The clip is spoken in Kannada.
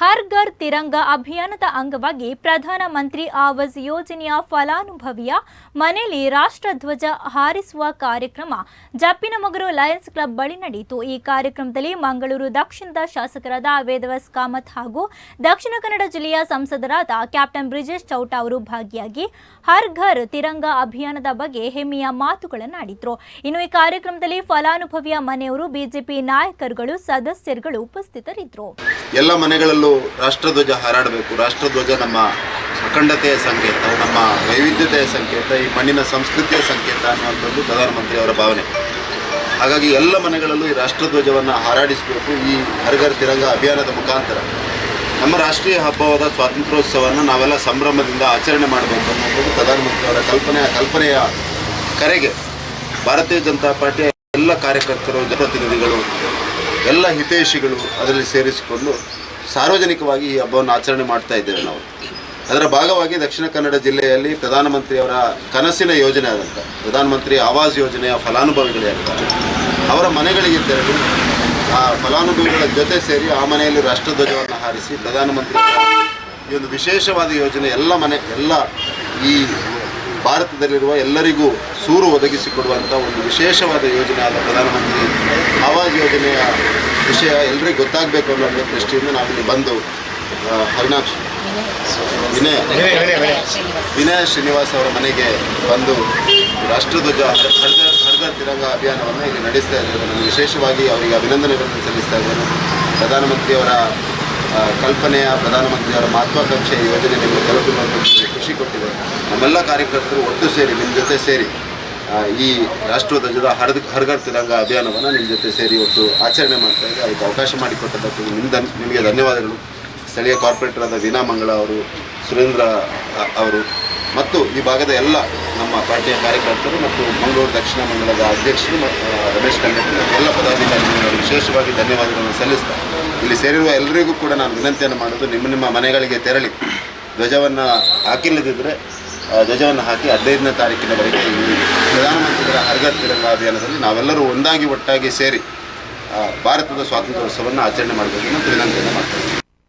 ಹರ್ ಘರ್ ತಿರಂಗ ಅಭಿಯಾನದ ಅಂಗವಾಗಿ ಪ್ರಧಾನಮಂತ್ರಿ ಆವಾಸ್ ಯೋಜನೆಯ ಫಲಾನುಭವಿಯ ಮನೆಯಲ್ಲಿ ರಾಷ್ಟ್ರಧ್ವಜ ಹಾರಿಸುವ ಕಾರ್ಯಕ್ರಮ ಜಪ್ಪಿನಮೊಗರು ಲಯನ್ಸ್ ಕ್ಲಬ್ ಬಳಿ ನಡೆಯಿತು. ಈ ಕಾರ್ಯಕ್ರಮದಲ್ಲಿ ಮಂಗಳೂರು ದಕ್ಷಿಣದ ಶಾಸಕರಾದ ವೇದವಸ್ ಕಾಮತ್ ಹಾಗೂ ದಕ್ಷಿಣ ಕನ್ನಡ ಜಿಲ್ಲೆಯ ಸಂಸದರಾದ ಕ್ಯಾಪ್ಟನ್ ಬ್ರಿಜೇಶ್ ಚೌಟ ಅವರು ಭಾಗಿಯಾಗಿ ಹರ್ ಘರ್ ತಿರಂಗ ಅಭಿಯಾನದ ಬಗ್ಗೆ ಹೆಮ್ಮೆಯ ಮಾತುಗಳನ್ನಾಡಿದ್ರು. ಇನ್ನು ಈ ಕಾರ್ಯಕ್ರಮದಲ್ಲಿ ಫಲಾನುಭವಿಯ ಮನೆಯವರು ಬಿಜೆಪಿ ನಾಯಕರುಗಳು, ಸದಸ್ಯರುಗಳು ಉಪಸ್ಥಿತರಿದ್ದರು. ಎಲ್ಲ ಮನೆಗಳಲ್ಲೂ ರಾಷ್ಟ್ರಧ್ವಜ ಹಾರಾಡಬೇಕು. ರಾಷ್ಟ್ರಧ್ವಜ ನಮ್ಮ ಅಖಂಡತೆಯ ಸಂಕೇತ, ನಮ್ಮ ವೈವಿಧ್ಯತೆಯ ಸಂಕೇತ, ಈ ಮಣ್ಣಿನ ಸಂಸ್ಕೃತಿಯ ಸಂಕೇತ ಅನ್ನುವಂಥದ್ದು ಪ್ರಧಾನಮಂತ್ರಿ ಅವರ ಭಾವನೆ. ಹಾಗಾಗಿ ಎಲ್ಲ ಮನೆಗಳಲ್ಲೂ ಈ ರಾಷ್ಟ್ರಧ್ವಜವನ್ನು ಹಾರಾಡಿಸಬೇಕು ಈ ಹರ್ಗರ್ ತಿರಂಗ ಅಭಿಯಾನದ ಮುಖಾಂತರ. ನಮ್ಮ ರಾಷ್ಟ್ರೀಯ ಹಬ್ಬವಾದ ಸ್ವಾತಂತ್ರ್ಯೋತ್ಸವವನ್ನು ನಾವೆಲ್ಲ ಸಂಭ್ರಮದಿಂದ ಆಚರಣೆ ಮಾಡಬೇಕು ಅನ್ನೋದು ಪ್ರಧಾನಮಂತ್ರಿ ಅವರ ಕಲ್ಪನೆಯ ಕಲ್ಪನೆಯ ಕರೆಗೆ. ಭಾರತೀಯ ಜನತಾ ಪಾರ್ಟಿಯ ಎಲ್ಲ ಕಾರ್ಯಕರ್ತರು, ಜನಪ್ರತಿನಿಧಿಗಳು, ಎಲ್ಲ ಹಿತೈಷಿಗಳು ಅದರಲ್ಲಿ ಸೇರಿಸಿಕೊಂಡು ಸಾರ್ವಜನಿಕವಾಗಿ ಈ ಹಬ್ಬವನ್ನು ಆಚರಣೆ ಮಾಡ್ತಾ ಇದ್ದೇವೆ ನಾವು. ಅದರ ಭಾಗವಾಗಿ ದಕ್ಷಿಣ ಕನ್ನಡ ಜಿಲ್ಲೆಯಲ್ಲಿ ಪ್ರಧಾನಮಂತ್ರಿಯವರ ಕನಸಿನ ಯೋಜನೆ ಆದಂಥ ಪ್ರಧಾನಮಂತ್ರಿ ಆವಾಸ್ ಯೋಜನೆಯ ಫಲಾನುಭವಿಗಳೇ ಆಗ್ತಾರೆ ಅವರ ಮನೆಗಳಿಗೆ ತೆರಳಿ ಆ ಫಲಾನುಭವಿಗಳ ಜೊತೆ ಸೇರಿ ಆ ಮನೆಯಲ್ಲಿ ರಾಷ್ಟ್ರಧ್ವಜವನ್ನು ಹಾರಿಸಿ ಪ್ರಧಾನಮಂತ್ರಿ ಈ ಒಂದು ವಿಶೇಷವಾದ ಯೋಜನೆ ಎಲ್ಲ ಮನೆ, ಎಲ್ಲ ಈ ಭಾರತದಲ್ಲಿರುವ ಎಲ್ಲರಿಗೂ ಸೂರು ಒದಗಿಸಿಕೊಡುವಂಥ ಒಂದು ವಿಶೇಷವಾದ ಯೋಜನೆ ಆದ ಪ್ರಧಾನಮಂತ್ರಿ ಆವಾಸ್ ಯೋಜನೆಯ ವಿಷಯ ಎಲ್ಲರಿಗೂ ಗೊತ್ತಾಗಬೇಕು ಅನ್ನೋ ದೃಷ್ಟಿಯಿಂದ ನಾವಿಲ್ಲಿ ಬಂದು ಹರಿನಾಕ್ಷ ವಿನಯ ವಿನಯ ಶ್ರೀನಿವಾಸ್ ಅವರ ಮನೆಗೆ ಬಂದು ರಾಷ್ಟ್ರಧ್ವಜ ಹರ್ಗ ಹರ್ಗ ತಿರಂಗ ಅಭಿಯಾನವನ್ನು ಇಲ್ಲಿ ನಡೆಸ್ತಾ ಇದ್ದಾರೆ. ನಾನು ವಿಶೇಷವಾಗಿ ಅವರಿಗೆ ಅಭಿನಂದನೆಗಳನ್ನು ಸಲ್ಲಿಸ್ತಾ ಇದ್ದೇನೆ ಪ್ರಧಾನಮಂತ್ರಿಯವರ ಕಲ್ಪನೆಯ, ಪ್ರಧಾನಮಂತ್ರಿಯವರ ಮಹತ್ವಾಕಾಂಕ್ಷೆಯ ಯೋಜನೆ ನಿಮಗೆ ತಲುಪಿರುವಂಥ ನಮ್ಮೆಲ್ಲ ಕಾರ್ಯಕರ್ತರು ಒಟ್ಟು ಸೇರಿ ನಿಮ್ಮ ಜೊತೆ ಸೇರಿ ಈ ರಾಷ್ಟ್ರಧ್ವಜದ ಹರಿದ, ಹರ್ಗರ್ ತಿರಂಗ ಅಭಿಯಾನವನ್ನು ನಿಮ್ಮ ಜೊತೆ ಸೇರಿ ಇವತ್ತು ಆಚರಣೆ ಮಾಡ್ತಾ ಇದ್ದೆ ಅದಕ್ಕೆ ಅವಕಾಶ ಮಾಡಿಕೊಟ್ಟದ್ದಕ್ಕೆ ನಿಮ್ಮ ಧನ್ ನಿಮಗೆ ಧನ್ಯವಾದಗಳು. ಸ್ಥಳೀಯ ಕಾರ್ಪೊರೇಟರಾದ ವೀನಾ ಮಂಗಳ ಅವರು, ಸುರೇಂದ್ರ ಅವರು ಮತ್ತು ಈ ಭಾಗದ ಎಲ್ಲ ನಮ್ಮ ಪಾರ್ಟಿಯ ಕಾರ್ಯಕರ್ತರು ಮತ್ತು ಮಂಗಳೂರು ದಕ್ಷಿಣ ಮಂಡಲದ ಅಧ್ಯಕ್ಷರು ರಮೇಶ್ ಮತ್ತು ಎಲ್ಲ ಪದಾಧಿಕಾರಿಗಳು ವಿಶೇಷವಾಗಿ ಧನ್ಯವಾದಗಳನ್ನು ಸಲ್ಲಿಸ್ತಾ ಇಲ್ಲಿ ಸೇರಿರುವ ಎಲ್ಲರಿಗೂ ಕೂಡ ನಾನು ವಿನಂತಿಯನ್ನು ಮಾಡೋದು ನಿಮ್ಮ ನಿಮ್ಮ ಮನೆಗಳಿಗೆ ತೆರಳಿ ಧ್ವಜವನ್ನು ಹಾಕಿಲ್ಲದಿದ್ದರೆ ಧ್ವಜವನ್ನು ಹಾಕಿ ಹದಿನೈದನೇ ತಾರೀಕಿನವರೆಗೆ ಪ್ರಧಾನಮಂತ್ರಿಗಳ ಹರ್ಗರ್ ತಿರಂಗ ಅಭಿಯಾನದಲ್ಲಿ ನಾವೆಲ್ಲರೂ ಒಂದಾಗಿ ಒಟ್ಟಾಗಿ ಸೇರಿ ಭಾರತದ ಸ್ವಾತಂತ್ರ್ಯೋತ್ಸವವನ್ನು ಆಚರಣೆ ಮಾಡಬೇಕು ಅಂತ ವಿನಂತಿಯನ್ನು ಮಾಡ್ತೀನಿ